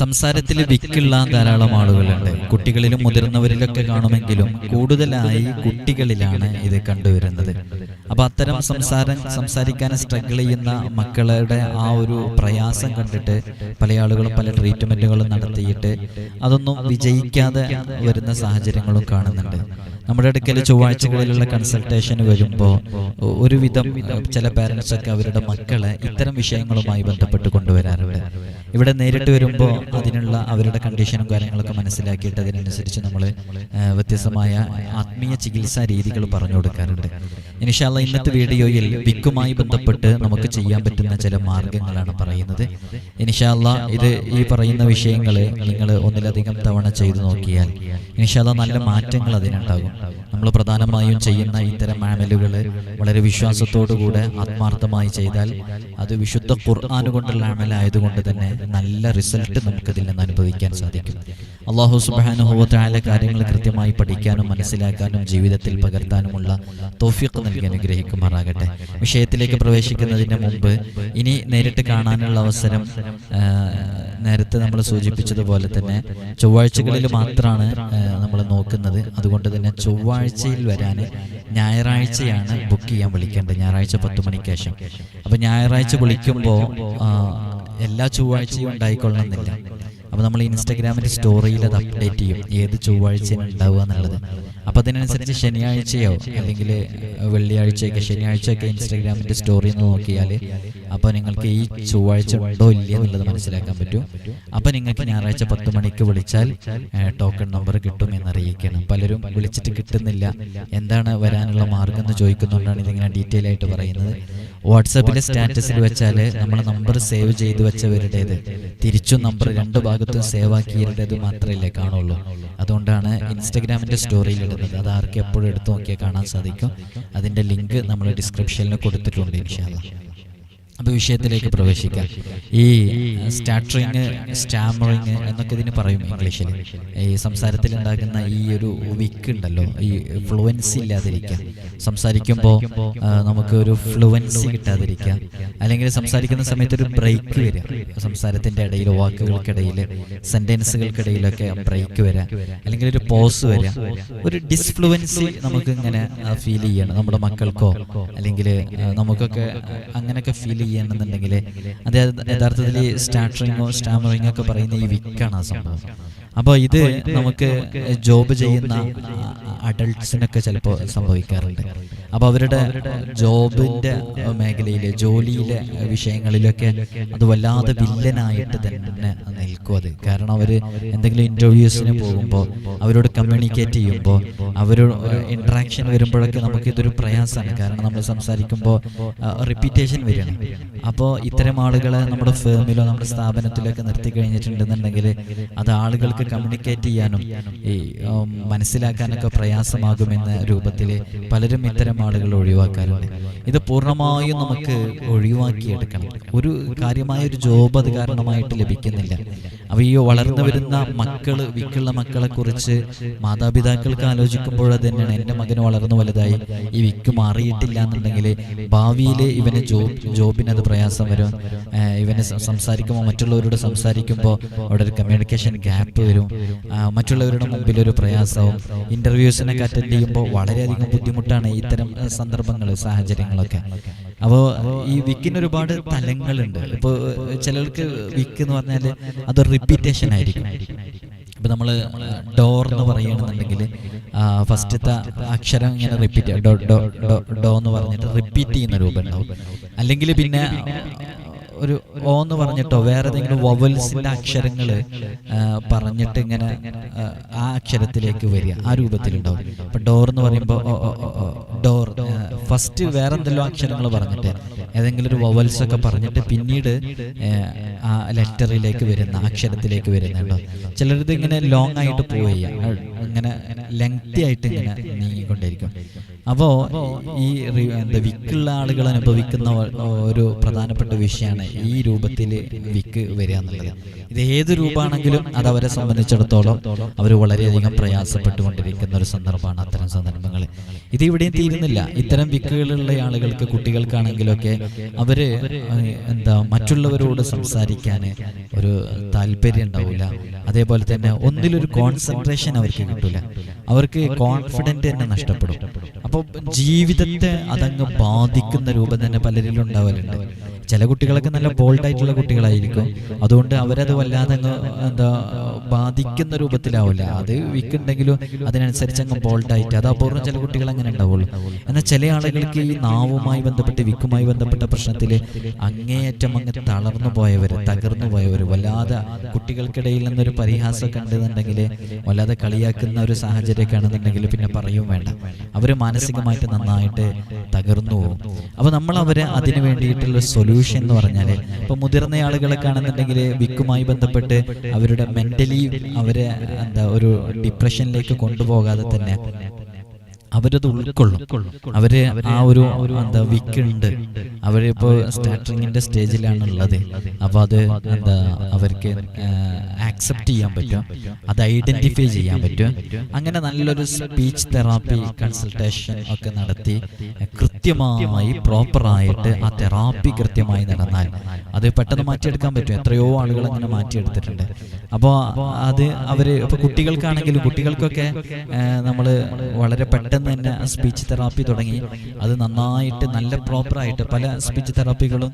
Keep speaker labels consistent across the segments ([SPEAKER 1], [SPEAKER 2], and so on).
[SPEAKER 1] സംസാരത്തിൽ വിക്കുള്ള ധാരാളം ആളുകളുണ്ട്. കുട്ടികളിലും മുതിർന്നവരിലൊക്കെ കാണുമെങ്കിലും കൂടുതലായി കുട്ടികളിലാണ് ഇത് കണ്ടുവരുന്നത്. അപ്പൊ അത്തരം സംസാരം സംസാരിക്കാൻ സ്ട്രഗിൾ ചെയ്യുന്ന മക്കളുടെ ആ ഒരു പ്രയാസം കണ്ടിട്ട് പല ആളുകളും പല ട്രീറ്റ്മെന്റുകളും നടത്തിയിട്ട് അതൊന്നും വിജയിക്കാതെ വരുന്ന സാഹചര്യങ്ങളും കാണുന്നുണ്ട്. നമ്മുടെ അടുക്കൽ ചൊവ്വാഴ്ചകളിലുള്ള കൺസൾട്ടേഷൻ വരുമ്പോൾ ഒരുവിധം ചില പേരൻസ് ഒക്കെ അവരുടെ മക്കളെ ഇത്തരം വിഷയങ്ങളുമായി ബന്ധപ്പെട്ട് കൊണ്ടുവരാറുണ്ട്. ഇവിടെ നേരിട്ട് വരുമ്പോൾ അതിനുള്ള അവരുടെ കണ്ടീഷനും കാര്യങ്ങളൊക്കെ മനസ്സിലാക്കിയിട്ട് അതിനനുസരിച്ച് നമ്മൾ വ്യത്യസ്തമായ ആത്മീയ ചികിത്സാ രീതികൾ പറഞ്ഞു കൊടുക്കാറുണ്ട്. ഇനിഷാല്ല ഇന്നത്തെ വീഡിയോയിൽ വിക്കുമായി ബന്ധപ്പെട്ട് നമുക്ക് ചെയ്യാൻ പറ്റുന്ന ചില മാർഗങ്ങളാണ് പറയുന്നത്. ഇനിഷാല്ല ഇത് ഈ പറയുന്ന വിഷയങ്ങൾ നിങ്ങൾ ഒന്നിലധികം തവണ ചെയ്തു നോക്കിയാൽ ഇനിഷാല്ല നല്ല മാറ്റങ്ങൾ അതിനുണ്ടാകും. നമ്മൾ പ്രധാനമായും ചെയ്യുന്ന ഇത്തരം മാമലുകൾ വളരെ വിശ്വാസത്തോടുകൂടെ ആത്മാർത്ഥമായി ചെയ്താൽ അത് വിശുദ്ധ ഖുർആൻ കൊണ്ടുള്ള അമലായതുകൊണ്ട് തന്നെ നല്ല റിസൾട്ട് നമുക്കതിൽ നിന്ന് അനുഭവിക്കാൻ സാധിക്കും. അള്ളാഹു സുബാനുഹോത്തായ കാര്യങ്ങൾ കൃത്യമായി പഠിക്കാനും മനസ്സിലാക്കാനും ജീവിതത്തിൽ പകർത്താനുമുള്ള തോഫിക്ക് നൽകി അനുഗ്രഹിക്കുമാറാകട്ടെ. വിഷയത്തിലേക്ക് പ്രവേശിക്കുന്നതിന് മുമ്പ് ഇനി നേരിട്ട് കാണാനുള്ള അവസരം നേരത്തെ നമ്മൾ സൂചിപ്പിച്ചതുപോലെ തന്നെ ചൊവ്വാഴ്ചകളിൽ മാത്രമാണ് നമ്മൾ നോക്കുന്നത്. അതുകൊണ്ട് തന്നെ ചൊവ്വാഴ്ചയിൽ വരാൻ ഞായറാഴ്ചയാണ് ബുക്ക് ചെയ്യാൻ വിളിക്കേണ്ടത്. ഞായറാഴ്ച പത്ത് മണിക്ക് ശേഷം. അപ്പം ഞായറാഴ്ച വിളിക്കുമ്പോൾ എല്ലാ ചൊവ്വാഴ്ചയും ഉണ്ടായിക്കൊള്ളണമെന്നില്ല. അപ്പോൾ നമ്മൾ ഇൻസ്റ്റാഗ്രാമിൽ സ്റ്റോറിയിൽ അത് അപ്ഡേറ്റ് ചെയ്യും. ഏത് ചൊവ്വാഴ്ചയാണ് ഉണ്ടാവുക എന്നുള്ളത്. അപ്പോൾ അതിനനുസരിച്ച് ശനിയാഴ്ചയോ അല്ലെങ്കിൽ വെള്ളിയാഴ്ചയൊക്കെ ശനിയാഴ്ചയൊക്കെ ഇൻസ്റ്റാഗ്രാമിന്റെ സ്റ്റോറി എന്ന് നോക്കിയാൽ അപ്പോൾ നിങ്ങൾക്ക് ഈ ചൊവ്വാഴ്ച ഉണ്ടോ ഇല്ലയോ എന്നുള്ളത് മനസ്സിലാക്കാൻ പറ്റും. അപ്പോൾ നിങ്ങൾക്ക് ഞായറാഴ്ച പത്ത് മണിക്ക് വിളിച്ചാൽ ടോക്കൺ നമ്പർ കിട്ടും എന്നറിയിക്കണം പലരും വിളിച്ചിട്ട് കിട്ടുന്നില്ല. എന്താണ് വരാനുള്ള മാർഗം എന്ന് ചോദിക്കുന്നുകൊണ്ടാണ് ഇതിങ്ങനെ ഡീറ്റെയിൽ ആയിട്ട് പറയുന്നത്. വാട്സാപ്പിലെ സ്റ്റാറ്റസിൽ വെച്ചാൽ നമ്മൾ നമ്പർ സേവ് ചെയ്ത് വെച്ചവരുടേത്. തിരിച്ചും നമ്പർ രണ്ട് ഭാഗത്തും സേവ് ആക്കിയവരുടേത് മാത്രമല്ലേ കാണുള്ളൂ. അതുകൊണ്ടാണ് ഇൻസ്റ്റഗ്രാമിന്റെ സ്റ്റോറിയിൽ ഇടുന്നത്. അത് ആർക്ക് എപ്പോഴും എടുത്തു നോക്കിയാൽ കാണാൻ സാധിക്കും. അതിന്റെ ലിങ്ക് നമ്മൾ ഡിസ്ക്രിപ്ഷനിൽ കൊടുത്തിട്ടുണ്ട് ഇൻഷാല്ല അപ്പോൾ വിഷയത്തിലേക്ക് പ്രവേശിക്കാം. ഈ സ്റ്റാറ്ററിങ് സ്റ്റാമറിങ് എന്നൊക്കെ ഇതിന് പറയും ഇംഗ്ലീഷിൽ ഈ സംസാരത്തിൽ ഉണ്ടാകുന്ന ഈ ഒരു വിക്ക് ഉണ്ടല്ലോ ഈ ഫ്ലുവൻസി ഇല്ലാതിരിക്കുക സംസാരിക്കുമ്പോൾ നമുക്ക് ഒരു ഫ്ലുവൻസി കിട്ടാതിരിക്കുക അല്ലെങ്കിൽ സംസാരിക്കുന്ന സമയത്ത് ഒരു ബ്രേക്ക് വരിക. സംസാരത്തിന്റെ ഇടയിൽ വാക്കുകൾക്കിടയിൽ സെന്റൻസുകൾക്കിടയിലൊക്കെ ബ്രേക്ക് വരിക. അല്ലെങ്കിൽ ഒരു പോസ് വരിക. ഒരു ഡിസ്ഫ്ലുവൻസി നമുക്ക് ഇങ്ങനെ ഫീൽ ചെയ്യണം. നമ്മുടെ മക്കൾക്കോ അല്ലെങ്കിൽ നമുക്കൊക്കെ അങ്ങനെയൊക്കെ ഫീൽ ചെയ്യണമെന്നുണ്ടെങ്കിൽ അത് യഥാർത്ഥത്തിൽ സ്റ്റാർട്ടറിങ്ങോ സ്റ്റാമറിങ്ങോ ഒക്കെ പറയുന്ന ഈ വിക്കാണ് ആ സംഭവം. അപ്പോൾ ഇത് നമുക്ക് ജോബ് ചെയ്യുന്ന അഡൾട്ട്സിനൊക്കെ ചിലപ്പോൾ സംഭവിക്കാറുണ്ട് അപ്പോൾ അവരുടെ ജോബിന്റെ മേഖലയിൽ ജോലിയിലെ വിഷയങ്ങളിലൊക്കെ അത് വല്ലാതെ വില്ലനായിട്ട് തന്നെ നിൽക്കും അത്. കാരണം അവർ എന്തെങ്കിലും ഇന്റർവ്യൂസിന് പോകുമ്പോൾ അവരോട് കമ്മ്യൂണിക്കേറ്റ് ചെയ്യുമ്പോൾ അവരോട് ഇൻട്രാക്ഷൻ വരുമ്പോഴൊക്കെ നമുക്ക് ഇതൊരു പ്രയാസമാണ്. കാരണം നമ്മൾ സംസാരിക്കുമ്പോൾ റിപ്പീറ്റേഷൻ വരികയാണ്. അപ്പോൾ ഇത്തരം ആളുകളെ നമ്മുടെ ഫേമിലോ നമ്മുടെ സ്ഥാപനത്തിലൊക്കെ നിർത്തി കഴിഞ്ഞിട്ടുണ്ടെന്നുണ്ടെങ്കിൽ അത് ആളുകൾക്ക് കമ്മ്യൂണിക്കേറ്റ് ചെയ്യാനും ഈ മനസ്സിലാക്കാനൊക്കെ പ്രയാസമാകുമെന്ന രൂപത്തിൽ പലരും ഇത്തരം ആളുകൾ ഒഴിവാക്കാറുണ്ട്. ഇത് പൂർണമായും നമുക്ക് ഒഴിവാക്കിയെടുക്കണം. ഒരു കാര്യമായ ഒരു ജോബ് അത് കാരണമായിട്ട് ലഭിക്കുന്നില്ല. അപ്പോൾ വളർന്നു വരുന്ന മക്കൾ വിക്കുള്ള മക്കളെ കുറിച്ച് മാതാപിതാക്കൾക്ക് ആലോചിക്കുമ്പോൾ തന്നെയാണ്. എന്റെ മകന് വളർന്നു വലുതായി ഈ വിക്ക് മാറിയിട്ടില്ല എന്നുണ്ടെങ്കിൽ ഭാവിയിൽ ഇവന് ജോബ് ജോബിന് അത് പ്രയാസം വരും. ഇവന് സംസാരിക്കുമ്പോൾ മറ്റുള്ളവരോട് സംസാരിക്കുമ്പോൾ അവിടെ ഒരു കമ്മ്യൂണിക്കേഷൻ ഗ്യാപ്പ് വരും. മറ്റുള്ളവരുടെ മുമ്പിൽ ഒരു പ്രയാസവും ഇന്റർവ്യൂസിനൊക്കെ അറ്റൻഡ് ചെയ്യുമ്പോൾ വളരെയധികം ബുദ്ധിമുട്ടാണ് ഇത്തരം സന്ദർഭങ്ങൾ സാഹചര്യങ്ങളൊക്കെ. അപ്പോൾ ഈ വിക്കിന് ഒരുപാട് തലങ്ങളുണ്ട്. ഇപ്പോൾ ചിലർക്ക് വിക്ക് എന്ന് പറഞ്ഞാൽ അത് റിപ്പീറ്റേഷൻ ആയിരിക്കും. ഇപ്പൊ നമ്മൾ ഡോർ എന്ന് പറയുകയാണെന്നുണ്ടെങ്കിൽ ഫസ്റ്റത്തെ അക്ഷരം ഇങ്ങനെ റിപ്പീറ്റ് ഡോ ഡോ ഡോ എന്ന് പറഞ്ഞിട്ട് റിപ്പീറ്റ് ചെയ്യുന്ന രൂപം ഉണ്ടാവും. അല്ലെങ്കിൽ പിന്നെ ഒരു ഓ എന്ന് പറഞ്ഞിട്ടോ? വേറെ ഏതെങ്കിലും വവൽസിന്റെ അക്ഷരങ്ങൾ പറഞ്ഞിട്ട് ഇങ്ങനെ ആ, അക്ഷരത്തിലേക്ക് വരിക. ആ രൂപത്തിലുണ്ടാവും. ഇപ്പൊ ഡോർ എന്ന് പറയുമ്പോൾ ഡോർ ഫസ്റ്റ് വേറെ എന്തെല്ലാം അക്ഷരങ്ങൾ പറഞ്ഞിട്ട് ഏതെങ്കിലും ഒരു വവൽസ് ഒക്കെ പറഞ്ഞിട്ട് പിന്നീട് ആ ലെറ്ററിലേക്ക് വരുന്ന അക്ഷരത്തിലേക്ക് വരുന്നുണ്ടോ ചിലരത് ഇങ്ങനെ ലോങ് ആയിട്ട് പോവുക ഇങ്ങനെ ലെങ്തി ആയിട്ട് ഇങ്ങനെ നീങ്ങിക്കൊണ്ടിരിക്കും അപ്പോ ഈ എന്താ വിക്കുള്ള ആളുകൾ അനുഭവിക്കുന്ന ഒരു പ്രധാനപ്പെട്ട വിഷയമാണ് ഈ രൂപത്തിൽ വിക്ക് വരിക എന്നുള്ളത്. ഇത് ഏത് രൂപമാണെങ്കിലും അത് അവരെ സംബന്ധിച്ചിടത്തോളം അവർ വളരെയധികം പ്രയാസപ്പെട്ടുകൊണ്ടിരിക്കുന്ന ഒരു സന്ദർഭമാണ് അത്തരം സന്ദർഭങ്ങൾ ഇത് ഇവിടെയും തീരുന്നില്ല. ഇത്തരം വിക്കുകളുള്ള ആളുകൾക്ക് കുട്ടികൾക്കാണെങ്കിലൊക്കെ അവർ എന്താ മറ്റുള്ളവരോട് സംസാരിക്കാൻ ഒരു താല്പര്യം ഉണ്ടാവില്ല അതേപോലെ തന്നെ ഒന്നിലൊരു കോൺസെൻട്രേഷൻ അവർക്ക് കിട്ടില്ല അവർക്ക് കോൺഫിഡന്റ് തന്നെ നഷ്ടപ്പെടും. അപ്പോൾ ജീവിതത്തെ അതങ്ങ് ബാധിക്കുന്ന രൂപം തന്നെ പലരിലും ഉണ്ടാവലുണ്ട്. ചില കുട്ടികളൊക്കെ നല്ല ബോൾഡ് ആയിട്ടുള്ള കുട്ടികളായിരിക്കും. അതുകൊണ്ട് അവരത് വല്ലാതെ അങ്ങ് എന്താ ബാധിക്കുന്ന രൂപത്തിലാവില്ല. അത് വിക്കുണ്ടെങ്കിലും അതിനനുസരിച്ച് അങ്ങ് ബോൾഡ് ആയിട്ട് അത് അപൂർവം ചില കുട്ടികൾ അങ്ങനെ ഉണ്ടാവുള്ളൂ എന്നാൽ ചില ആളുകൾക്ക് ഈ നാവുമായി ബന്ധപ്പെട്ട് വിക്കുമായി ബന്ധപ്പെട്ട പ്രശ്നത്തിൽ അങ്ങേയറ്റം അങ്ങ് തളർന്നു പോയവർ തകർന്നു പോയവർ വല്ലാതെ കുട്ടികൾക്കിടയിൽ നിന്നൊരു പരിഹാസം ഉണ്ടെന്നുണ്ടെങ്കിൽ വല്ലാതെ കളിയാക്കുന്ന ഒരു സാഹചര്യമൊക്കെ ആണെന്നുണ്ടെങ്കിൽ പിന്നെ പറയും വേണ്ട. അവർ മാനസികമായിട്ട് നന്നായിട്ട് തകർന്നു പോകും. അപ്പോൾ നമ്മൾ അവരെ അതിന് വേണ്ടിയിട്ടുള്ള സൊല്യൂഷൻ എന്ന് പറഞ്ഞാൽ ഇപ്പോൾ മുതിർന്ന ആളുകളൊക്കെ ആണെന്നുണ്ടെങ്കിൽ വിക്കുമായി ബന്ധപ്പെട്ട് അവരുടെ മെന്റലി അവരെ എന്താ ഒരു ഡിപ്രഷനിലേക്ക് കൊണ്ടുപോകാതെ തന്നെ അവരത് ഉൾക്കൊള്ളും. അവർ ആ ഒരു എന്താ വിക്ക് ഉണ്ട് അവരിപ്പോ സ്റ്റാർട്ടിങ്ങിന്റെ സ്റ്റേജിലാണ് ഉള്ളത് അപ്പൊ അത് എന്താ അവർക്ക് ആക്സെപ്റ്റ് ചെയ്യാൻ പറ്റും. അത് ഐഡന്റിഫൈ ചെയ്യാൻ പറ്റും. അങ്ങനെ നല്ലൊരു സ്പീച്ച് തെറാപ്പി കൺസൾട്ടേഷൻ ഒക്കെ നടത്തി കൃത്യമായി പ്രോപ്പറായിട്ട് ആ തെറാപ്പി കൃത്യമായി നടന്നാൽ അത് പെട്ടെന്ന് മാറ്റിയെടുക്കാൻ പറ്റും. എത്രയോ ആളുകൾ അങ്ങനെ മാറ്റിയെടുത്തിട്ടുണ്ട്. അപ്പോൾ അത് അവർ ഇപ്പൊ കുട്ടികൾക്കാണെങ്കിലും കുട്ടികൾക്കൊക്കെ നമ്മൾ വളരെ പെട്ടെന്ന് തന്നെ സ്പീച്ച് തെറാപ്പി തുടങ്ങി. അത് നന്നായിട്ട് നല്ല പ്രോപ്പറായിട്ട് പല സ്പീച്ച് തെറാപ്പികളും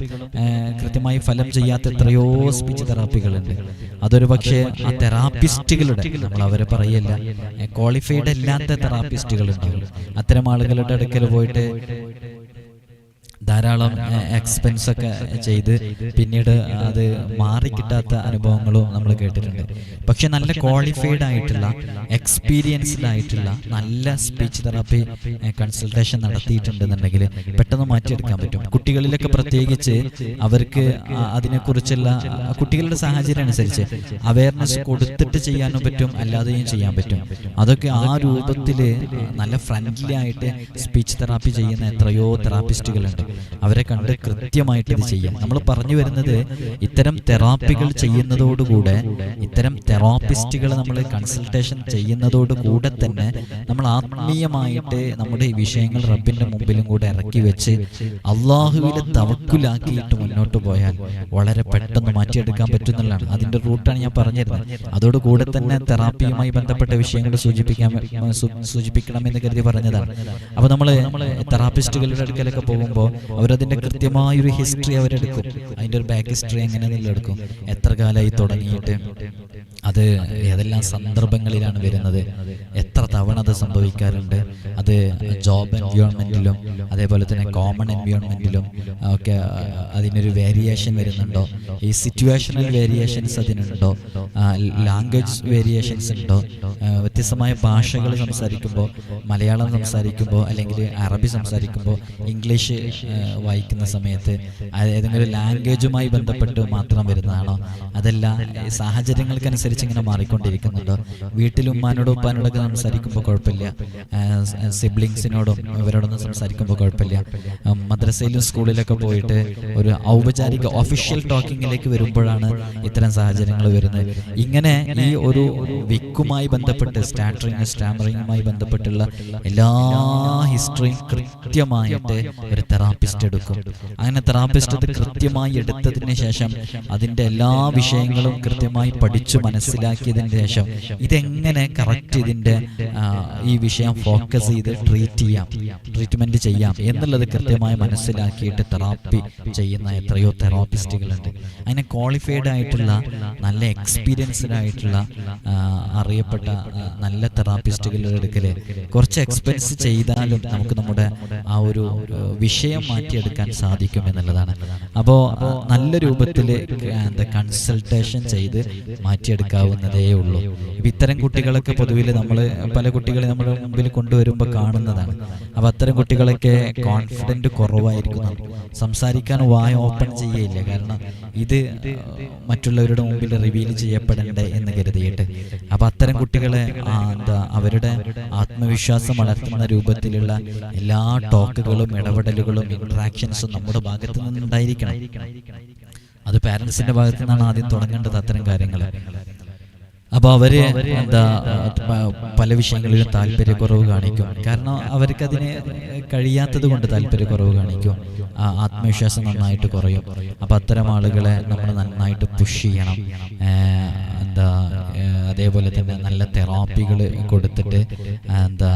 [SPEAKER 1] കൃത്യമായി ഫലം ചെയ്യാത്ത എത്രയോ സ്പീച്ച് തെറാപ്പികളുണ്ട് അതൊരു പക്ഷേ ആ തെറാപ്പിസ്റ്റുകളുടെ നമ്മൾ അവരെ പറയല്ല ക്വാളിഫൈഡ് അല്ലാത്ത തെറാപ്പിസ്റ്റുകൾ ഉണ്ടാവും അത്തരം ആളുകളുടെ അടുക്കൽ പോയിട്ട് ധാരാളം എക്സ്പെൻസ് ഒക്കെ ചെയ്ത് പിന്നീട് അത് മാറിക്കിട്ടാത്ത അനുഭവങ്ങളും നമ്മൾ കേട്ടിട്ടുണ്ട്. പക്ഷെ നല്ല ക്വാളിഫൈഡ് ആയിട്ടുള്ള എക്സ്പീരിയൻസ്ഡ് ആയിട്ടുള്ള നല്ല സ്പീച്ച് തെറാപ്പി കൺസൾട്ടേഷൻ നടത്തിയിട്ടുണ്ടെന്നുണ്ടെങ്കിൽ പെട്ടെന്ന് മാറ്റിയെടുക്കാൻ പറ്റും. കുട്ടികളിലൊക്കെ പ്രത്യേകിച്ച് അവർക്ക് അതിനെക്കുറിച്ചുള്ള കുട്ടികളുടെ സാഹചര്യം അനുസരിച്ച് അവയർനെസ് കൊടുത്തിട്ട് ചെയ്യാനും പറ്റും അല്ലാതെയും ചെയ്യാൻ പറ്റും. അതൊക്കെ ആ രൂപത്തിൽ നല്ല ഫ്രണ്ട്ലി ആയിട്ട് സ്പീച്ച് തെറാപ്പി ചെയ്യുന്ന എത്രയോ തെറാപ്പിസ്റ്റുകളുണ്ട് അവരെ കണ്ട് കൃത്യമായിട്ട് ഇത് ചെയ്യാം. നമ്മൾ പറഞ്ഞു വരുന്നത് ഇത്തരം തെറാപ്പികൾ ചെയ്യുന്നതോടുകൂടെ ഇത്തരം തെറാപ്പിസ്റ്റുകൾ നമ്മൾ കൺസൾട്ടേഷൻ ചെയ്യുന്നതോടുകൂടെ തന്നെ നമ്മൾ ആത്മീയമായിട്ട് നമ്മുടെ ഈ വിഷയങ്ങൾ റബ്ബിന്റെ മുമ്പിലും കൂടെ ഇറക്കി വെച്ച് അള്ളാഹുവിനെ തവക്കുലാക്കിയിട്ട് മുന്നോട്ട് പോയാൽ വളരെ പെട്ടെന്ന് മാറ്റിയെടുക്കാൻ പറ്റുന്നതാണ് അതിന്റെ റൂട്ടാണ് ഞാൻ പറഞ്ഞിരുന്നത്. അതോടുകൂടെ തന്നെ തെറാപ്പിയുമായി ബന്ധപ്പെട്ട വിഷയങ്ങൾ സൂചിപ്പിക്കാൻ സൂചിപ്പിക്കണം സൂചിപ്പിക്കണമെന്ന് കരുതി പറഞ്ഞതാണ്. അപ്പോൾ നമ്മൾ തെറാപ്പിസ്റ്റുകളുടെ അടുക്കലൊക്കെ പോകുമ്പോൾ അവരതിന്റെ കൃത്യമായൊരു ഹിസ്റ്ററി അവരെടുക്കും. അതിന്റെ ഒരു ബാക്ക് ഹിസ്റ്ററി എങ്ങനെ എടുക്കും എത്ര കാലമായി തുടങ്ങിയിട്ട്. അത് ഏതെല്ലാം സന്ദർഭങ്ങളിലാണ് വരുന്നത്? എത്ര തവണ അത് സംഭവിക്കാറുണ്ട്? അത് ജോബ് എൻവയോൺമെന്റിലും അതേപോലെ തന്നെ കോമൺ എൻവയോൺമെന്റിലും ഒക്കെ അതിനൊരു വേരിയേഷൻ വരുന്നുണ്ടോ? ഈ സിറ്റുവേഷണൽ വേരിയേഷൻസ് അതിനുണ്ടോ? ലാംഗ്വേജ് വേരിയേഷൻസ് ഉണ്ടോ? വ്യത്യസ്തമായ ഭാഷകൾ സംസാരിക്കുമ്പോൾ മലയാളം സംസാരിക്കുമ്പോൾ അല്ലെങ്കിൽ അറബി സംസാരിക്കുമ്പോൾ ഇംഗ്ലീഷ് വായിക്കുന്ന സമയത്ത് ഏതെങ്കിലും ലാംഗ്വേജുമായി ബന്ധപ്പെട്ട് മാത്രം വരുന്നതാണോ? അതല്ല ഈ സാഹചര്യങ്ങൾക്കനുസരിച്ച് ഇങ്ങനെ മാറിക്കൊണ്ടിരിക്കുന്നുണ്ട്. വീട്ടിൽ ഉമ്മാനോടും ഉപ്പാനോടൊക്കെ സംസാരിക്കുമ്പോൾ കുഴപ്പമില്ല. സിബ്ലിങ്സിനോടും ഇവരോടൊന്നും സംസാരിക്കുമ്പോൾ കുഴപ്പമില്ല. മദ്രസയിലും സ്കൂളിലൊക്കെ പോയിട്ട് ഒരു ഔപചാരിക ഒഫീഷ്യൽ ടോക്കിങ്ങിലേക്ക് വരുമ്പോഴാണ് ഇത്തരം സാഹചര്യങ്ങൾ വരുന്നത്. ഇങ്ങനെ ഈ ഒരു വിക്കുമായി ബന്ധപ്പെട്ട് സ്റ്റാറ്ററിങ് സ്റ്റാമറിങ്ങുമായി ബന്ധപ്പെട്ടുള്ള എല്ലാ ഹിസ്റ്ററിയും കൃത്യമായിട്ട് ഒരു തെറാപ്പിസ്റ്റ് എടുക്കും. അങ്ങനെ തെറാപ്പിസ്റ്റ് അത് കൃത്യമായി എടുത്തതിന് ശേഷം അതിന്റെ എല്ലാ വിഷയങ്ങളും കൃത്യമായി പഠിച്ചു മനസ്സിലാക്കിയതിന് ശേഷം ഇതെങ്ങനെ കറക്റ്റ് ഇതിന്റെ ഈ വിഷയം ഫോക്കസ് ചെയ്ത് ട്രീറ്റ് ചെയ്യാം ട്രീറ്റ്മെന്റ് ചെയ്യാം എന്നുള്ളത് കൃത്യമായി മനസ്സിലാക്കിയിട്ട് തെറാപ്പി ചെയ്യുന്ന എത്രയോ തെറാപ്പിസ്റ്റുകളുണ്ട് അതിനെ ക്വാളിഫൈഡ് ആയിട്ടുള്ള നല്ല എക്സ്പീരിയൻസ്ഡ് ആയിട്ടുള്ള അറിയപ്പെട്ട നല്ല തെറാപ്പിസ്റ്റുകളുടെ അടുക്കൽ കുറച്ച് എക്സ്പെൻസ് ചെയ്താലും നമുക്ക് നമ്മുടെ ആ ഒരു വിഷയം മാറ്റിയെടുക്കാൻ സാധിക്കും എന്നുള്ളതാണ്. അപ്പോൾ നല്ല രൂപത്തിൽ എന്താ കൺസൾട്ടേഷൻ ചെയ്ത് മാറ്റിയെടുക്കാവുന്നതേ ഉള്ളൂ. ഇത്തരം കുട്ടികളൊക്കെ പൊതുവിൽ നമ്മൾ പല കുട്ടികളെ നമ്മുടെ മുമ്പിൽ കൊണ്ടുവരുമ്പോൾ കാണുന്നതാണ്. അപ്പോൾ അത്തരം കുട്ടികളൊക്കെ കോൺഫിഡന്റ് കുറവായിരിക്കുന്നു സംസാരിക്കാൻ വായ ഓപ്പൺ ചെയ്യയില്ല. കാരണം ഇത് മറ്റുള്ളവരുടെ മുമ്പിൽ റിവീൽ ചെയ്യപ്പെടണ്ടേ എന്ന് കരുതിയിട്ട്. അപ്പോൾ അത്തരം കുട്ടികളെ എന്താ അവരുടെ ആത്മവിശ്വാസം വളർത്തുന്ന രൂപത്തിലുള്ള എല്ലാ ടോക്കുകളും ഇടപെടലുകളും ഇൻട്രാക്ഷൻസും നമ്മുടെ ഭാഗത്ത് നിന്നുണ്ടായിരിക്കണം. അത് പാരൻസിന്റെ ഭാഗത്തു നിന്നാണ് ആദ്യം തുടങ്ങേണ്ടത് അത്തരം കാര്യങ്ങൾ അപ്പോൾ അവർ എന്താ പല വിഷയങ്ങളിലും താല്പര്യക്കുറവ് കാണിക്കും. കാരണം അവർക്ക് അതിന് കഴിയാത്തത് കൊണ്ട് താല്പര്യക്കുറവ് കാണിക്കും. ആ ആത്മവിശ്വാസം നന്നായിട്ട് കുറയും. അപ്പോൾ അത്തരം ആളുകളെ നമ്മൾ നന്നായിട്ട് പുഷ് ചെയ്യണം. എന്താ അതേപോലെ തന്നെ നല്ല തെറാപ്പികൾ കൊടുത്തിട്ട് എന്താ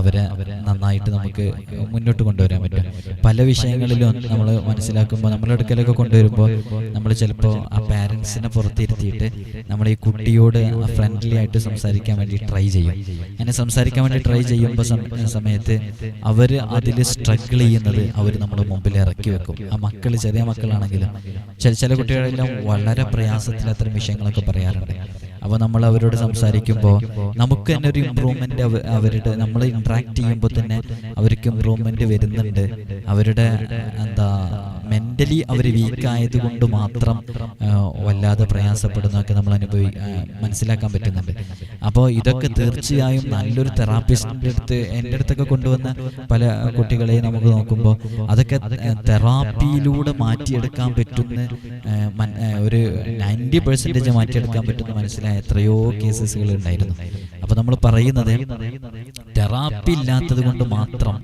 [SPEAKER 1] അവരെ നന്നായിട്ട് നമുക്ക് മുന്നോട്ട് കൊണ്ടുവരാൻ പറ്റും. പല വിഷയങ്ങളിലും നമ്മൾ മനസ്സിലാക്കുമ്പോൾ നമ്മുടെ അടുക്കലൊക്കെ കൊണ്ടുവരുമ്പോൾ നമ്മൾ ചിലപ്പോൾ ആ പാരൻസിനെ പുറത്തിരുത്തിയിട്ട് നമ്മൾ ഈ കുട്ടിയോട് ഫ്രണ്ട്ലി ആയിട്ട് സംസാരിക്കാൻ വേണ്ടി ട്രൈ ചെയ്യും. അങ്ങനെ സംസാരിക്കാൻ വേണ്ടി ട്രൈ ചെയ്യുമ്പോൾ സമയത്ത് അവർ അതിൽ സ്ട്രഗിൾ ചെയ്യുന്നത് അവർ നമ്മുടെ മുമ്പിൽ ഇറക്കി വെക്കും. ആ മക്കൾ ചെറിയ മക്കളാണെങ്കിലും ചില ചില കുട്ടികളെല്ലാം വളരെ പ്രയാസത്തിൽ അത്തരം വിഷയങ്ങളൊക്കെ പറയാറുണ്ട്. അപ്പോൾ നമ്മൾ അവരോട് സംസാരിക്കുമ്പോൾ നമുക്ക് തന്നെ ഒരു ഇമ്പ്രൂവ്മെന്റ് അവരുടെ നമ്മൾ ഇന്ററാക്ട് ചെയ്യുമ്പോൾ തന്നെ അവർക്ക് ഇമ്പ്രൂവ്മെന്റ് വരുന്നുണ്ട്. അവരുടെ എന്താ മെന്റലി അവർ വീക്കായത് കൊണ്ട് മാത്രം വല്ലാതെ പ്രയാസപ്പെടുന്നതൊക്കെ നമ്മൾ അനുഭവി മനസ്സിലാക്കാൻ പറ്റുന്നുണ്ട്. അപ്പോൾ ഇതൊക്കെ തീർച്ചയായും നല്ലൊരു തെറാപ്പിസ്റ്റിന്റെ അടുത്ത് എന്റെ അടുത്തൊക്കെ കൊണ്ടുവന്ന പല കുട്ടികളെയും നമുക്ക് നോക്കുമ്പോൾ അതൊക്കെ തെറാപ്പിയിലൂടെ മാറ്റിയെടുക്കാൻ പറ്റുന്ന ഒരു നയന്റി പെർസെന്റേജ് മാറ്റിയെടുക്കാൻ പറ്റുന്ന മനസ്സിലായ എത്രയോ കേസസുകൾ ഉണ്ടായിരുന്നു. അപ്പോൾ നമ്മൾ പറയുന്നത് തെറാപ്പി ഇല്ലാത്തത് കൊണ്ട് മാത്രം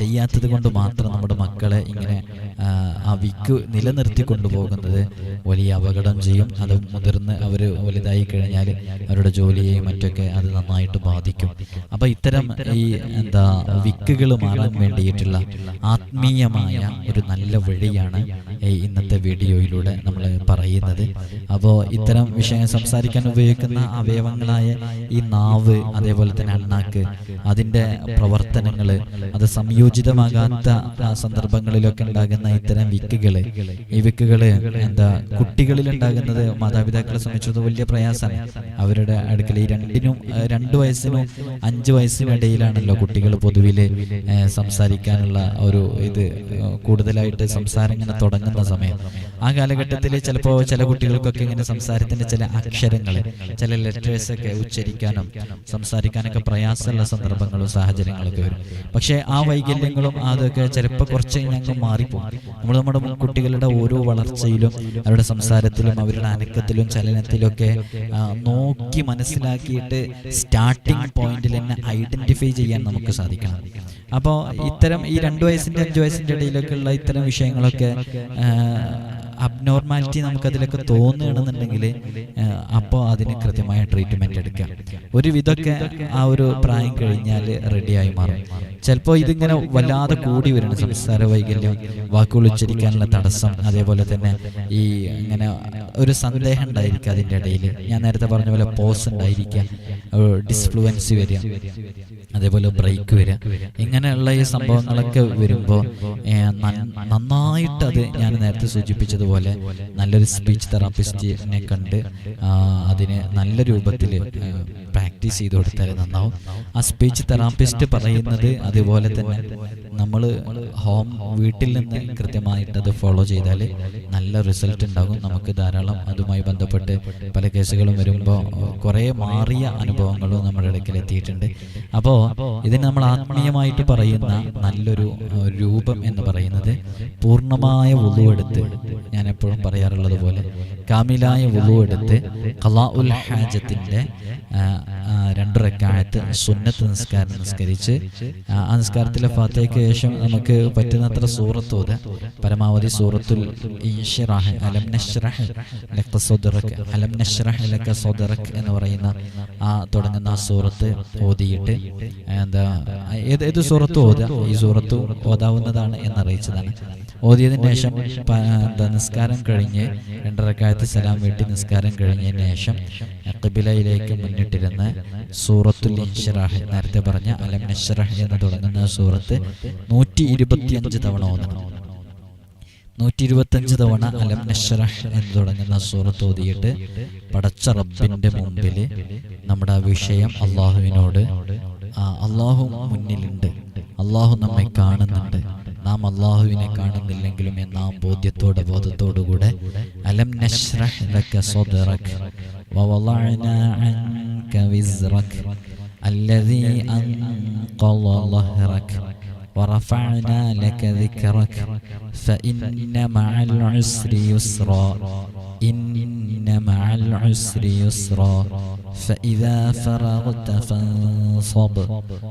[SPEAKER 1] ചെയ്യാത്തത് കൊണ്ട് മാത്രം നമ്മുടെ മക്കളെ ഇങ്ങനെ ആ, ആ വിക്ക് നിലനിർത്തി കൊണ്ടുപോകുന്നത്. വലിയ അപകടം ചെയ്യും. അത് മുതിർന്ന് അവർ കഴിഞ്ഞാൽ അവരുടെ ജോലിയെയും മറ്റൊക്കെ അത് നന്നായിട്ട് ബാധിക്കും. അപ്പോൾ ഇത്തരം ഈ എന്താ വിക്കുകൾ മാറാൻ വേണ്ടിയിട്ടുള്ള ആത്മീയമായ ഒരു നല്ല വഴിയാണ് ഇന്നത്തെ വീഡിയോയിലൂടെ നമ്മൾ പറയുന്നത്. അപ്പോൾ ഇത്തരം വിഷയങ്ങൾ സംസാരിക്കാൻ ഉപയോഗിക്കുന്ന അവയവങ്ങളായ ഈ നാവ് അതേപോലെ തന്നെ അണ്ണാക്ക് അതിന്റെ പ്രവർത്തനങ്ങൾ അത് സംയോജിതമാകാത്ത സന്ദർഭങ്ങളിലൊക്കെ ഉണ്ടാകുന്ന ഇത്തരം വിക്കുകൾ ഈ വിക്കുകൾ എന്താ കുട്ടികളിൽ ഉണ്ടാകുന്നത് മാതാപിതാക്കളെ സംബന്ധിച്ചത് വലിയ പ്രയാസമാണ് അവരുടെ അടുക്കൽ ഈ രണ്ടിനും രണ്ടു വയസ്സിനും അഞ്ച് വയസ്സിനും ഇടയിലാണല്ലോ കുട്ടികൾ പൊതുവിൽ സംസാരിക്കാനുള്ള ഒരു ഇത് കൂടുതലായിട്ട് സംസാരം ഇങ്ങനെ തുടങ്ങുന്ന സമയം. ആ കാലഘട്ടത്തിൽ ചിലപ്പോൾ ചില കുട്ടികൾക്കൊക്കെ ഇങ്ങനെ സംസാരത്തിന്റെ ചില അക്ഷരങ്ങൾ ചില ലെറ്റേഴ്സ് ഒക്കെ ഉച്ചരിക്കാനും സംസാരിക്കാനൊക്കെ പ്രയാസമുള്ള സന്ദർഭങ്ങളും സാഹചര്യങ്ങളൊക്കെ വരും. പക്ഷേ ആ വൈകല്യങ്ങളും അതൊക്കെ ചിലപ്പോൾ കുറച്ച് ഞങ്ങൾ മാറിപ്പോകും. നമ്മൾ നമ്മുടെ കുട്ടികളുടെ ഓരോ വളർച്ചയിലും അവരുടെ സംസാരത്തിലും അവരുടെ അനക്കത്തിലും ചലനത്തിലൊക്കെ ആ, നോക്കി മനസ്സിലാക്കിയിട്ട് സ്റ്റാർട്ടിംഗ് പോയിന്റിൽ തന്നെ ഐഡന്റിഫൈ ചെയ്യാൻ നമുക്ക് സാധിക്കണം. അപ്പോൾ ഇത്തരം ഈ രണ്ട് വയസ്സിന്റെ അഞ്ചു വയസ്സിന്റെ ഇടയിലൊക്കെ ഉള്ള ഇത്തരം വിഷയങ്ങളൊക്കെ അബ്നോർമാലിറ്റി നമുക്കതിലൊക്കെ തോന്നുകയാണെന്നുണ്ടെങ്കിൽ അപ്പോൾ അതിന് കൃത്യമായ ട്രീറ്റ്മെന്റ് എടുക്കാം. ഒരു വിധമൊക്കെ ആ ഒരു പ്രായം കഴിഞ്ഞാൽ റെഡിയായി മാറും. ചിലപ്പോൾ ഇതിങ്ങനെ വല്ലാതെ കൂടി വരുന്ന സംസാര വൈകല്യം വാക്കുകൾ ഉച്ചരിക്കാനുള്ള തടസ്സം അതേപോലെ തന്നെ ഈ ഇങ്ങനെ ഒരു സന്ദേഹം ഉണ്ടായിരിക്കുക അതിന്റെ ഇടയിൽ ഞാൻ നേരത്തെ പറഞ്ഞ പോലെ പോസ് ഉണ്ടായിരിക്കുക ഡിസ്ഫ്ലുവൻസ് വരിക. അതേപോലെ ബ്രേക്ക് വരിക. ഇങ്ങനെയുള്ള ഈ സംഭവങ്ങളൊക്കെ വരുമ്പോൾ നന്നായിട്ട് അത് ഞാൻ നേരത്തെ സൂചിപ്പിച്ചതുപോലെ നല്ലൊരു സ്പീച്ച് തെറാപ്പിസ്റ്റിനെ കണ്ട് അതിനെ നല്ല രൂപത്തിൽ പ്രാക്ടീസ് ചെയ്ത് കൊടുത്താൽ നന്നാവും. ആ സ്പീച്ച് തെറാപ്പിസ്റ്റ് പറയുന്നത് അതുപോലെ തന്നെ നമ്മൾ ഹോം വീട്ടിൽ നിന്ന് കൃത്യമായിട്ട് അത് ഫോളോ ചെയ്താൽ നല്ല റിസൾട്ട് ഉണ്ടാകും. നമുക്ക് ധാരാളം അതുമായി ബന്ധപ്പെട്ട് പല കേസുകളും വരുമ്പോൾ കുറേ മാറിയ അനുഭവങ്ങളും നമ്മുടെ ഇടയ്ക്കിൽ എത്തിയിട്ടുണ്ട്. അപ്പോൾ ഇതിന് നമ്മൾ ആത്മീയമായിട്ട് പറയുന്ന നല്ലൊരു രൂപം എന്ന് പറയുന്നത് പൂർണമായ വുളുവെടുത്ത് ഞാൻ എപ്പോഴും പറയാറുള്ളത് പോലെ കാമിലായ വുളുവെടുത്ത് കലാ ഉൽ ഹാജത്തിന്റെ രണ്ട് റക്കായത്ത് സുന്നത്ത് നിസ്കാരം നിസ്കരിച്ച് ആ, നിസ്കാരത്തിലെ ഫാത്തയ്ക്ക് ശേഷം നമുക്ക് പറ്റുന്നത്ര സൂറത്ത് ഓതുക പരമാവധി സൂറത്തുൽ അലം നഷ്റഹ് എന്ന് പറയുന്ന ആ തുടങ്ങുന്ന സൂറത്ത് ഓതിയിട്ട് എന്താ ഏത് ഏത് സൂറത്ത് ഓതുക ഈ സൂറത്ത് ഓതാവുന്നതാണ് എന്നറിയിച്ചതാണ്. ഓതിയതിന് ശേഷം നിസ്കാരം കഴിഞ്ഞ് രണ്ടരക്കാലത്ത് സലാം വീട്ടി നിസ്കാരം കഴിഞ്ഞതിന് ശേഷം ഖിബിലയിലേക്ക് മുന്നിട്ടിരുന്ന് സൂറത്തുൽ ഇൻഷറാഹ് നേരത്തെ പറഞ്ഞ അലം നഷ്റഹ് എന്ന് തുടങ്ങുന്ന സൂറത്ത് നൂറ്റി ഇരുപത്തിയഞ്ച് തവണ ഓതണം നൂറ്റി ഇരുപത്തഞ്ച് തവണ അലം നഷറഹ് എന്ന് തുടങ്ങുന്ന സൂറത്ത് ഓതിയിട്ട് പടച്ച റബ്ബിന്റെ മുമ്പിൽ നമ്മുടെ വിഷയം അള്ളാഹുവിനോട് അള്ളാഹു മുന്നിലുണ്ട്. അള്ളാഹു നമ്മെ കാണുന്നുണ്ട്. നാം അള്ളാഹുവിനെ കാണുന്നില്ലെങ്കിലും എന്ന ആ ബോധ്യത്തോടെ ബോധത്തോടുകൂടെ അലം നഷ്റഹ് ലക സദ്റക് വവളഅനാ അൻക വിസ്റക് الذي أنقض ظهرك ورفعنا لك ذكرك فإن مع العسر يسرا إن مع العسر يسرا فإذا فرغت فانصب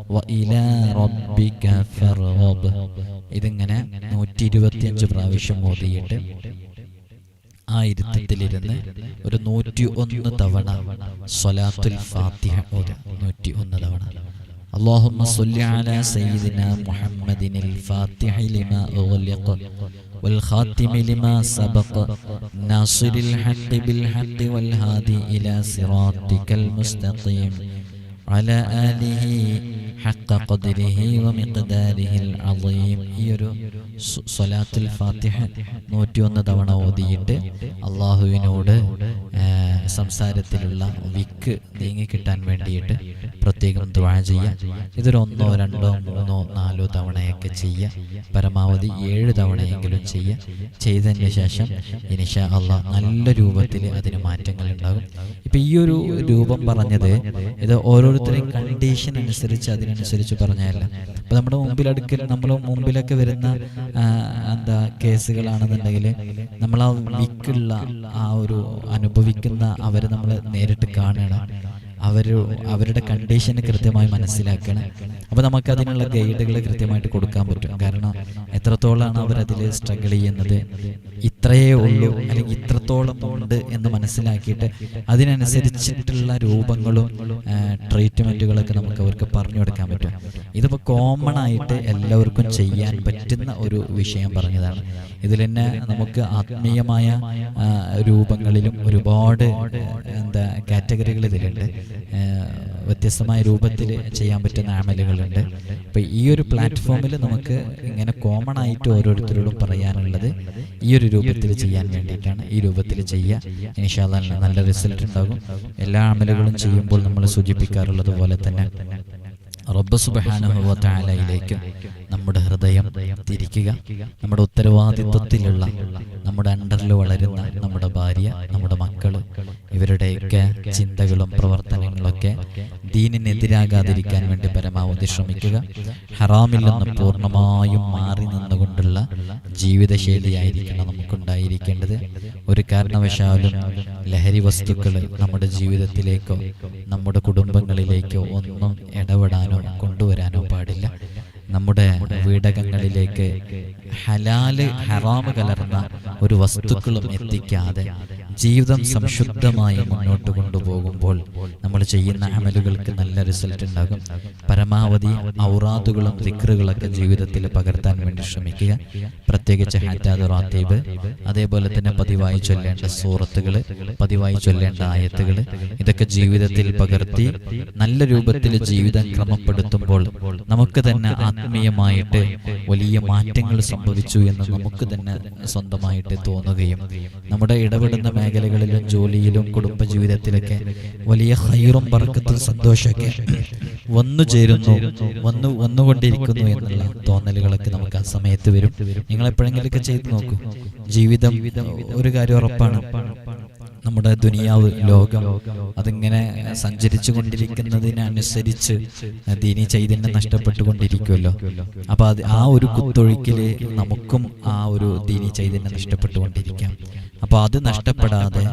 [SPEAKER 1] وإلى ربك فارغب ഇതിങ്ങനെ നൂറ്റി ഇരുപത്തിയഞ്ച് പ്രാവശ്യം ഓതിയിട്ട് ആ ഇരുത്തത്തിലിരുന്ന് ഒരു നൂറ്റി ഒന്ന് തവണ സ്വലാത്തുൽ ഫാത്തിഹ ഓതുക നൂറ്റി ഒന്ന് തവണ اللهم صل على سيدنا محمد الفاتح لما أغلق والخاتم لما سبق ناصر الحق بالحق والهادي إلى صراطك المستقيم على آله ഹക്ക ഖദ്രിഹി വ മിഖ്ദാരിഹിൽ അളീം ഈ ഒരു സ്വലാത്തുൽ ഫാത്തിഹ നൂറ്റിയൊന്ന് തവണ ഓതിയിട്ട് അള്ളാഹുവിനോട് സംസാരത്തിലുള്ള വിക്ക് നീങ്ങിക്കിട്ടാൻ വേണ്ടിയിട്ട് പ്രത്യേകം ദ്വാ ചെയ്യുക ഇതൊരു ഒന്നോ രണ്ടോ മൂന്നോ നാലോ തവണയൊക്കെ ചെയ്യുക പരമാവധി ഏഴ് തവണയെങ്കിലും ചെയ്യുക ചെയ്തതിന് ശേഷം ഇനിഷ അള്ളാഹ് നല്ല രൂപത്തിൽ അതിന് മാറ്റങ്ങൾ ഉണ്ടാകും. ഇപ്പം ഈ ഒരു രൂപം പറഞ്ഞത് ഇത് ഓരോരുത്തരെയും കണ്ടീഷൻ അനുസരിച്ച് അതിന് അതിനനുസരിച്ച് പറഞ്ഞതല്ല അപ്പോൾ നമ്മുടെ മുമ്പിലടുക്കൽ നമ്മൾ മുമ്പിലൊക്കെ വരുന്ന എന്താ കേസുകളാണെന്നുണ്ടെങ്കിൽ നമ്മൾ ആ വിക്കുള്ള ആ ഒരു അനുഭവിക്കുന്ന അവരെ നമ്മൾ നേരിട്ട് കാണണം അവർ അവരുടെ കണ്ടീഷൻ കൃത്യമായി മനസ്സിലാക്കണം. അപ്പോൾ നമുക്ക് അതിനുള്ള ഗൈഡുകൾ കൃത്യമായിട്ട് കൊടുക്കാൻ പറ്റും. കാരണം എത്രത്തോളമാണ് അവർ അതിൽ സ്ട്രഗിൾ ചെയ്യുന്നത്? ഇത്രയേ ഉള്ളൂ അല്ലെങ്കിൽ ഇത്രത്തോളം ഉണ്ട് എന്ന് മനസ്സിലാക്കിയിട്ട് അതിനനുസരിച്ചിട്ടുള്ള രൂപങ്ങളും ട്രീറ്റ്മെന്റുകളൊക്കെ നമുക്ക് അവർക്ക് പറഞ്ഞു കൊടുക്കാൻ പറ്റും. ഇതിപ്പോൾ കോമൺ ആയിട്ട് എല്ലാവർക്കും ചെയ്യാൻ പറ്റുന്ന ഒരു വിഷയം പറഞ്ഞതാണ്. ഇതിൽ തന്നെ നമുക്ക് ആത്മീയമായ രൂപങ്ങളിലും ഒരുപാട് എന്താ കാറ്റഗറികൾ ഇതിലുണ്ട്. വ്യത്യസ്തമായ രൂപത്തിൽ ചെയ്യാൻ പറ്റുന്ന ആമലുകളുണ്ട്. അപ്പോൾ ഈ ഒരു പ്ലാറ്റ്ഫോമിൽ നമുക്ക് ഇങ്ങനെ കോമൺ ആയിട്ട് ഓരോരുത്തരോടും പറയാനുള്ളത് ഈ ഒരു രൂപത്തിൽ ചെയ്യാൻ വേണ്ടിയിട്ടാണ്. ഈ രൂപത്തിൽ ചെയ്യുക ഇൻഷാല്ല നല്ല റിസൾട്ട് ഉണ്ടാകും. എല്ലാ അമലുകളും ചെയ്യുമ്പോൾ നമ്മൾ സൂചിപ്പിക്കാറുള്ളത് പോലെ തന്നെ റബ്ബ് സുബഹാനുഭവ താലയിലേക്ക് നമ്മുടെ ഹൃദയം തിരിക്കുക. നമ്മുടെ ഉത്തരവാദിത്വത്തിലുള്ള നമ്മുടെ അണ്ടറിൽ വളരുന്ന നമ്മുടെ ഭാര്യ നമ്മുടെ മക്കൾ ഇവരുടെയൊക്കെ ചിന്തകളും പ്രവർത്തനങ്ങളൊക്കെ ദീനിനെതിരാകാതിരിക്കാൻ വേണ്ടി പരമാവധി ശ്രമിക്കുക. ഹറാമിൽ നിന്ന് പൂർണമായും മാറി നിന്നുകൊണ്ടുള്ള ജീവിതശൈലിയായിരിക്കണം നമുക്കുണ്ടായിരിക്കേണ്ടത്. ഒരു കാരണവശാലും ലഹരി വസ്തുക്കൾ നമ്മുടെ ജീവിതത്തിലേക്കോ നമ്മുടെ കുടുംബങ്ങളിലേക്കോ ഒന്നും ഇടപെടാനോ കൊണ്ടുവരാനോ പാടില്ല നമ്മുടെ വീടകങ്ങളിലേക്ക് ഹലാൽ ഹറാമ് കലർന്ന ഒരു വസ്തുക്കളും എത്തിക്കാതെ ജീവിതം സംശുദ്ധമായി മുന്നോട്ട് കൊണ്ടുപോകുമ്പോൾ നമ്മൾ ചെയ്യുന്ന അമലുകൾക്ക് നല്ല റിസൾട്ട് ഉണ്ടാകും. പരമാവധി ഔറാദുകളും ദിക്റുകളൊക്കെ ജീവിതത്തിൽ പകർത്താൻ വേണ്ടി ശ്രമിക്കുക. പ്രത്യേകിച്ച് ഹാറ്റാദ് റാത്തീബ് അതേപോലെ തന്നെ പതിവായി ചൊല്ലേണ്ട സൂറത്തുകൾ പതിവായി ചൊല്ലേണ്ട ആയത്തുകൾ ഇതൊക്കെ ജീവിതത്തിൽ പകർത്തി നല്ല രൂപത്തിൽ ജീവിതം ക്രമപ്പെടുത്തുമ്പോൾ നമുക്ക് തന്നെ ആത്മീയമായിട്ട് വലിയ മാറ്റങ്ങൾ സംഭവിച്ചു എന്ന് നമുക്ക് തന്നെ സ്വന്തമായിട്ട് തോന്നുകയും നമ്മുടെ ഇടപെടുന്ന മേഖലകളിലും ജോലിയിലും കുടുംബജീവിതത്തിലൊക്കെ വലിയ ഹൈറും പറക്കത്തും സന്തോഷമൊക്കെ വന്നു ചേരുന്നു വന്നു വന്നുകൊണ്ടിരിക്കുന്നു എന്നുള്ള തോന്നലുകളൊക്കെ നമുക്ക് ആ സമയത്ത് വരും. നിങ്ങൾ എപ്പോഴെങ്കിലുമൊക്കെ ചെയ്തു നോക്കൂ. ജീവിതം ഒരു കാര്യം ഉറപ്പാണ്. നമ്മുടെ ദുനിയാവ് ലോകം അതിങ്ങനെ സഞ്ചരിച്ചു കൊണ്ടിരിക്കുന്നതിനനുസരിച്ച് ദീനി ചൈതന്യം നഷ്ടപ്പെട്ടുകൊണ്ടിരിക്കുമല്ലോ. അപ്പൊ അത് ആ ഒരു കുത്തൊഴുക്കിൽ നമുക്കും ആ ഒരു ദീനി ചൈതന്യം നഷ്ടപ്പെട്ടുകൊണ്ടിരിക്കാം. അപ്പൊ അത് നഷ്ടപ്പെടാതെ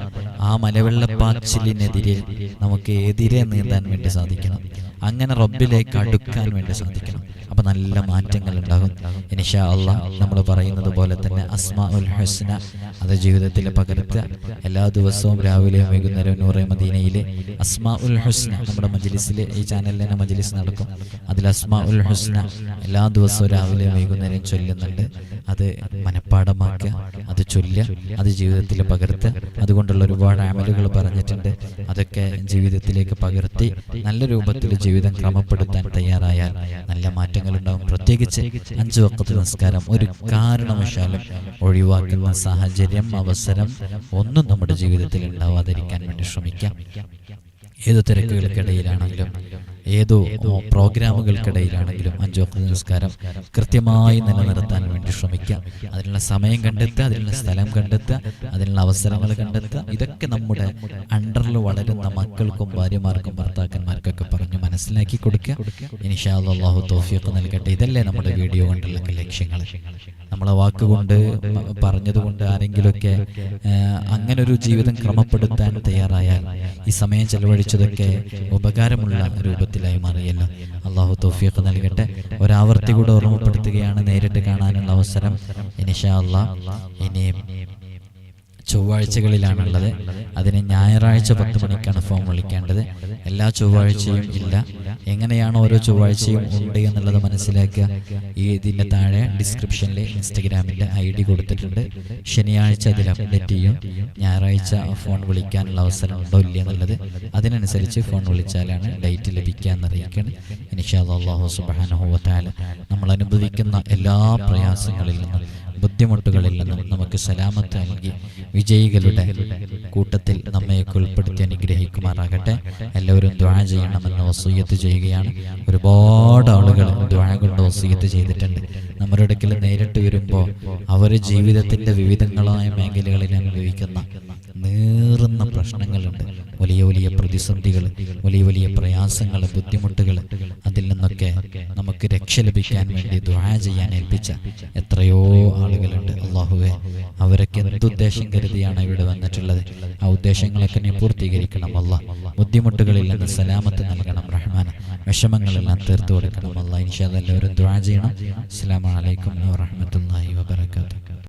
[SPEAKER 1] ആ മലവെള്ളപ്പാച്ചിലിനെതിരെ നമുക്ക് എതിരെ നീന്താൻ വേണ്ടി സാധിക്കണം. അങ്ങനെ റബ്ബിലേക്ക് അടുക്കാൻ വേണ്ടി സാധിക്കണം. അപ്പൊ നല്ല മാറ്റങ്ങൾ ഉണ്ടാകും ഇനിഷാ അള്ളാ നമ്മൾ പറയുന്നത് പോലെ തന്നെ അസ്മാ ഉൽ ഹസ്ന അത് ജീവിതത്തിൽ പകർത്തുക എല്ലാ ദിവസവും രാവിലെയും വൈകുന്നേരവും നൂറെ മദീനയിലെ അസ്മാ ഉൽ ഹുസ്ന നമ്മുടെ മജ്ലിസിൽ ഈ ചാനലിൽ തന്നെ മജ്ലിസ് നടക്കും. അതിൽ അസ്മാ ഉൽ ഹുസ്ന എല്ലാ ദിവസവും രാവിലെയും വൈകുന്നേരം ചൊല്ലുന്നുണ്ട്. അത് മനഃപ്പാടമാക്കുക അത് ചൊല്ലുക അത് ജീവിതത്തിൽ പകർത്ത് അതുകൊണ്ടുള്ള ഒരുപാട് അമലുകൾ പറഞ്ഞിട്ടുണ്ട്. അതൊക്കെ ജീവിതത്തിലേക്ക് പകർത്തി നല്ല രൂപത്തിൽ ജീവിതം ക്രമപ്പെടുത്താൻ തയ്യാറായാൽ നല്ല മാറ്റങ്ങൾ ഉണ്ടാവും പ്രത്യേകിച്ച് അഞ്ചു വക്കത്ത് നമസ്കാരം ഒരു കാരണവശാലും ഒഴിവാക്കുന്ന സാഹചര്യം അവസരം ഒന്നും നമ്മുടെ ജീവിതത്തിൽ ഉണ്ടാവാതിരിക്കാൻ വേണ്ടി ശ്രമിക്കാം. ഏത് തിരക്കുകൾക്കിടയിലാണെങ്കിലും ഏതോ പ്രോഗ്രാമുകൾക്കിടയിലാണെങ്കിലും അഞ്ചു വക്ത നിസ്കാരം കൃത്യമായി നിലനിർത്താൻ വേണ്ടി ശ്രമിക്കുക അതിനുള്ള സമയം കണ്ടെത്തുക അതിനുള്ള സ്ഥലം കണ്ടെത്തുക അതിനുള്ള അവസരങ്ങൾ കണ്ടെത്തുക. ഇതൊക്കെ നമ്മുടെ അണ്ടറിൽ വളരുന്ന മക്കൾക്കും ഭാര്യമാർക്കും ഭർത്താക്കന്മാർക്കൊക്കെ പറഞ്ഞ് മനസ്സിലാക്കി കൊടുക്കുക. ഇനിഷാ അള്ളാഹു തോഫിയൊക്കെ നൽകട്ടെ. ഇതല്ലേ നമ്മുടെ വീഡിയോ കൊണ്ടുള്ള ലക്ഷ്യങ്ങൾ. നമ്മളെ വാക്കുകൊണ്ട് പറഞ്ഞതുകൊണ്ട് ആരെങ്കിലുമൊക്കെ അങ്ങനെ അങ്ങനൊരു ജീവിതം ക്രമപ്പെടുത്താൻ തയ്യാറായാൽ ഈ സമയം ചെലവഴിച്ചതൊക്കെ ഉപകാരമുള്ള രൂപത്തിലായി മാറിയല്ലോ. അള്ളാഹു തോഫിയൊക്കെ നൽകട്ടെ. ഒരാവർത്തി കൂടെ ഓർമ്മപ്പെടുത്തുകയാണ് നേരിട്ട് കാണാനുള്ള അവസരം. ഇനിഷാ അള്ളാഹ് ഇനിയും ചൊവ്വാഴ്ചകളിലാണുള്ളത്. അതിന് ഞായറാഴ്ച പത്ത് മണിക്കാണ് ഫോം വിളിക്കേണ്ടത്. എല്ലാ ചൊവ്വാഴ്ചയും ഇല്ല. എങ്ങനെയാണ് ഓരോ ചൊവ്വാഴ്ചയും ഉണ്ട് എന്നുള്ളത് മനസ്സിലാക്കുക. ഈ ഇതിന്റെ താഴെ ഡിസ്ക്രിപ്ഷനിൽ ഇൻസ്റ്റഗ്രാമിന്റെ ഐ ഡി കൊടുത്തിട്ടുണ്ട്. ശനിയാഴ്ച അതിൽ അപ്ഡേറ്റ് ചെയ്യും. ഞായറാഴ്ച ഫോൺ വിളിക്കാനുള്ള അവസരം ഉണ്ടോ ഇല്ല എന്നുള്ളത് അതിനനുസരിച്ച് ഫോൺ വിളിച്ചാലാണ് ഡേറ്റ് ലഭിക്കുക എന്നറിയിക്കണം ഇനിഷാദ് അള്ളാഹു സുബാനുഭവത്താൽ നമ്മൾ അനുഭവിക്കുന്ന എല്ലാ പ്രയാസങ്ങളിൽ നിന്നും ബുദ്ധിമുട്ടുകളിൽ നിന്നും നമുക്ക് സലാമത്ത് നൽകി വിജയികളുടെ കൂട്ടത്തിൽ നമ്മയൊക്കെ ഉൾപ്പെടുത്തി അനുഗ്രഹിക്കുമാറാകട്ടെ. എല്ലാവരും ദ്വാഴ ചെയ്യണമെന്ന് വസൂയത്ത് ചെയ്യുകയാണ്. ഒരുപാട് ആളുകൾ ദ്വാഴ കൊണ്ട് വസൂയത്ത് ചെയ്തിട്ടുണ്ട്. നമ്മുടെ അടുക്കൽ നേരിട്ട് വരുമ്പോൾ അവർ ജീവിതത്തിന്റെ വിവിധങ്ങളായ മേഖലകളിൽ അനുഭവിക്കുന്ന നീറുന്ന പ്രശ്നങ്ങളുണ്ട്. വലിയ വലിയ പ്രതിസന്ധികൾ വലിയ വലിയ പ്രയാസങ്ങൾ ബുദ്ധിമുട്ടുകൾ അതിൽ നിന്നൊക്കെ നമുക്ക് രക്ഷ ലഭിക്കാൻ വേണ്ടി ദുആ ചെയ്യാൻ ഏൽപ്പിച്ച എത്രയോ ആളുകളുണ്ട്. അള്ളാഹുവെ അവരൊക്കെ എന്തുദ്ദേശം കരുതിയാണ് ഇവിടെ വന്നിട്ടുള്ളത്? ആ ഉദ്ദേശങ്ങളൊക്കെ നീ പൂർത്തീകരിക്കണം അല്ല. ബുദ്ധിമുട്ടുകളിൽ നിന്ന് സലാമത്ത് നൽകണം റഹ്മാൻ വിഷമങ്ങളെല്ലാം തീർത്തു കൊടുക്കണം അല്ല. ഇൻഷാ എല്ലാവരും ദുആ ചെയ്യണം. അസ്സാം വലൈക്കും വാഹമത്തല്ലാഹി വാബർക്കാത്തു